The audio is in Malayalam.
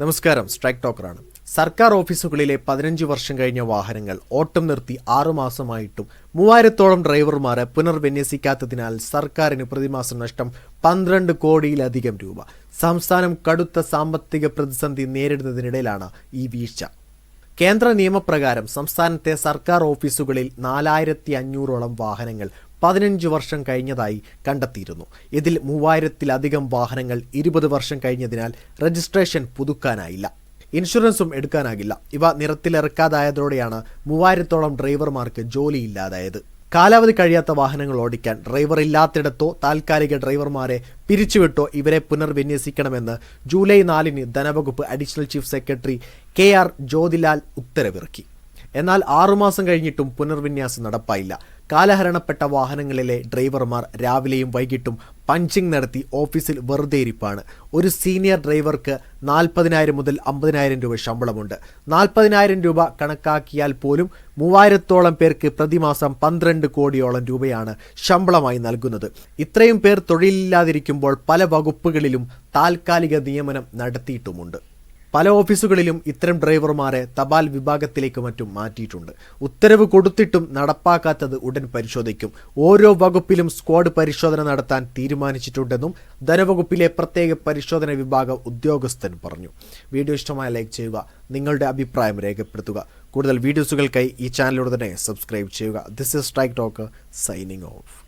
നമസ്കാരം സ്ട്രൈക്ക് ടോക്കറാണ്. സർക്കാർ ഓഫീസുകളിലെ പതിനഞ്ച് വർഷം കഴിഞ്ഞ വാഹനങ്ങൾ ഓട്ടം നിർത്തി ആറുമാസമായിട്ടും മൂവായിരത്തോളം ഡ്രൈവർമാരെ പുനർവിന്യസിക്കാത്തതിനാൽ സർക്കാരിന് പ്രതിമാസം നഷ്ടം പന്ത്രണ്ട് കോടിയിലധികം രൂപ. സംസ്ഥാനം കടുത്ത സാമ്പത്തിക പ്രതിസന്ധി നേരിടുന്നതിനിടയിലാണ് ഈ വീഴ്ച. കേന്ദ്ര നിയമപ്രകാരം സംസ്ഥാനത്തെ സർക്കാർ ഓഫീസുകളിൽ നാലായിരത്തി അഞ്ഞൂറോളം വാഹനങ്ങൾ പതിനഞ്ച് വർഷം കഴിഞ്ഞതായി കണ്ടെത്തിയിരുന്നു. ഇതിൽ മൂവായിരത്തിലധികം വാഹനങ്ങൾ ഇരുപത് വർഷം കഴിഞ്ഞതിനാൽ രജിസ്ട്രേഷൻ പുതുക്കാനായില്ല. ഇൻഷുറൻസും എടുക്കാനാകില്ല. ഇവ നിറത്തിലിറക്കാതായതോടെയാണ് മൂവായിരത്തോളം ഡ്രൈവർമാർക്ക് ജോലിയില്ലാതായത്. കാലാവധി കഴിയാത്ത വാഹനങ്ങൾ ഓടിക്കാൻ ഡ്രൈവർ ഇല്ലാത്തിടത്തോ താൽക്കാലിക ഡ്രൈവർമാരെ പിരിച്ചുവിട്ടോ ഇവരെ പുനർവിന്യസിക്കണമെന്ന് ജൂലൈ നാലിന് ധനവകുപ്പ് additional chief secretary K R Jyothilal ഉത്തരവിറക്കി. എന്നാൽ ആറുമാസം കഴിഞ്ഞിട്ടും പുനർവിന്യാസം നടപ്പായില്ല. കാലഹരണപ്പെട്ട വാഹനങ്ങളിലെ ഡ്രൈവർമാർ രാവിലെയും വൈകിട്ടും പഞ്ചിങ് നടത്തി ഓഫീസിൽ വെറുതെ ഇരിപ്പാണ് ഒരു സീനിയർ ഡ്രൈവർക്ക് നാൽപ്പതിനായിരം മുതൽ അമ്പതിനായിരം രൂപ ശമ്പളമുണ്ട്. നാൽപ്പതിനായിരം രൂപ കണക്കാക്കിയാൽ പോലും മൂവായിരത്തോളം പേർക്ക് പ്രതിമാസം പന്ത്രണ്ട് കോടിയോളം രൂപയാണ് ശമ്പളമായി നൽകുന്നത്. ഇത്രയും പേർ തൊഴിലില്ലാതിരിക്കുമ്പോൾ പല വകുപ്പുകളിലും താൽക്കാലിക നിയമനം നടത്തിയിട്ടുമുണ്ട്. പല ഓഫീസുകളിലും ഇത്തരം ഡ്രൈവർമാരെ തപാൽ വിഭാഗത്തിലേക്ക് മറ്റും മാറ്റിയിട്ടുണ്ട്. ഉത്തരവ് കൊടുത്തിട്ടും നടപ്പാക്കാത്തത് ഉടൻ പരിശോധിക്കും. ഓരോ വകുപ്പിലും സ്ക്വാഡ് പരിശോധന നടത്താൻ തീരുമാനിച്ചിട്ടുണ്ടെന്നും ധനവകുപ്പിലെ പ്രത്യേക പരിശോധന വിഭാഗം ഉദ്യോഗസ്ഥൻ പറഞ്ഞു. വീഡിയോ ഇഷ്ടമായ ലൈക്ക് ചെയ്യുക നിങ്ങളുടെ അഭിപ്രായം രേഖപ്പെടുത്തുക. കൂടുതൽ വീഡിയോസുകൾക്കായി ഈ ചാനലിലൂടെ തന്നെ സബ്സ്ക്രൈബ് ചെയ്യുക. This is Strike Talk signing off